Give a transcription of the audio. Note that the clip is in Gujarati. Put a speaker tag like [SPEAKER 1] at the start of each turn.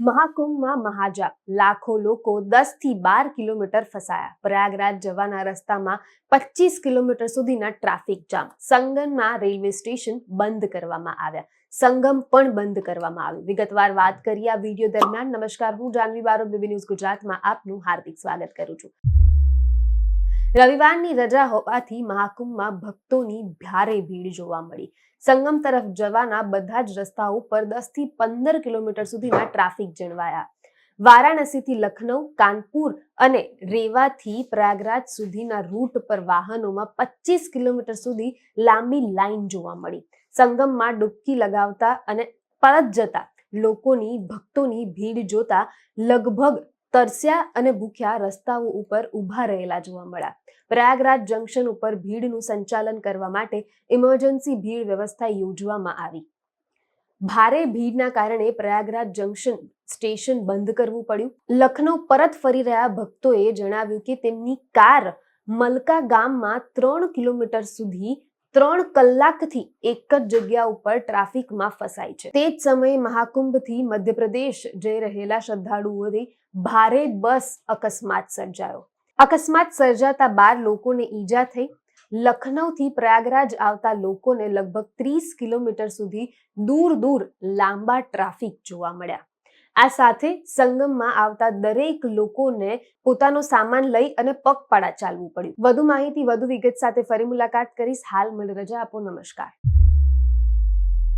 [SPEAKER 1] મહાકુંભમાં મહાજા લાખો લોકો દસથી બાર કિલોમીટર ફસાયા. પ્રયાગરાજ જવાના રસ્તામાં પચીસ કિલોમીટર સુધીના ટ્રાફિક જામ. સંગમના રેલવે સ્ટેશન બંધ કરવામાં આવ્યા. સંગમ પણ બંધ કરવામાં આવ્યું. વિગતવાર વાત કરીએ આ વીડિયો દરમિયાન નમસ્કાર. હું જાનવી બારો બીબી ન્યૂઝ ગુજરાતમાં આપનું હાર્દિક સ્વાગત કરું છું. રવિવારની રજા હોવાથી મહાકુંભમાં ભક્તોની ભારે ભીડ જોવા મળી. સંગમ તરફ જવાના બધા જ રસ્તાઓ પર દસથી પંદર કિલોમીટર સુધીના ટ્રાફિક જળવાયા. વારાણસીથી લખનઉ, કાનપુર અને રેવાથી પ્રયાગરાજ સુધીના રૂટ પર વાહનોમાં પચીસ કિલોમીટર સુધી લાંબી લાઈન જોવા મળી. સંગમમાં ડૂબકી લગાવતા અને પરત જતા લોકોની, ભક્તોની ભીડ જોતા લગભગ તરસ્યા અને ભૂખ્યા રસ્તાઓ ઉપર ઊભા રહેલા જોવા મળ્યા. પ્રયાગરાજ જંકશન ઉપર ભીડનું સંચાલન કરવા માટે ઇમરજન્સી ભીડ વ્યવસ્થા યોજવામાં આવી. ભારે ભીડના કારણે પ્રયાગરાજ જંકશન સ્ટેશન બંધ કરવું પડ્યું. લખનૌ પરત ફરી રહ્યા ભક્તોએ જણાવ્યું કે તેમની કાર મલકા ગામમાં ત્રણ કિલોમીટર સુધી ત્રણ કલાકથી એક જ જગ્યા ઉપર ટ્રાફિકમાં ફસાય છે. તે જ સમયે મહાકુંભથી મધ્યપ્રદેશ જઈ રહેલા શ્રદ્ધાળુઓથી ભારે બસ અકસ્માત સર્જાયો. અકસ્માત સર્જાતા બાર લોકોને ઈજા થઈ. લખનૌથી પ્રયાગરાજ આવતા લોકોને લગભગ ત્રીસ કિલોમીટર સુધી દૂર દૂર લાંબા ટ્રાફિક જોવા મળ્યા. આ સાથે સંગમમાં આવતા દરેક લોકોને પોતાનો સામાન લઈ અને પગપાળા ચાલવું પડ્યું. વધુ માહિતી વધુ વિગત સાથે ફરી મુલાકાત કરીશ. હાલ મને રજા આપો. નમસ્કાર.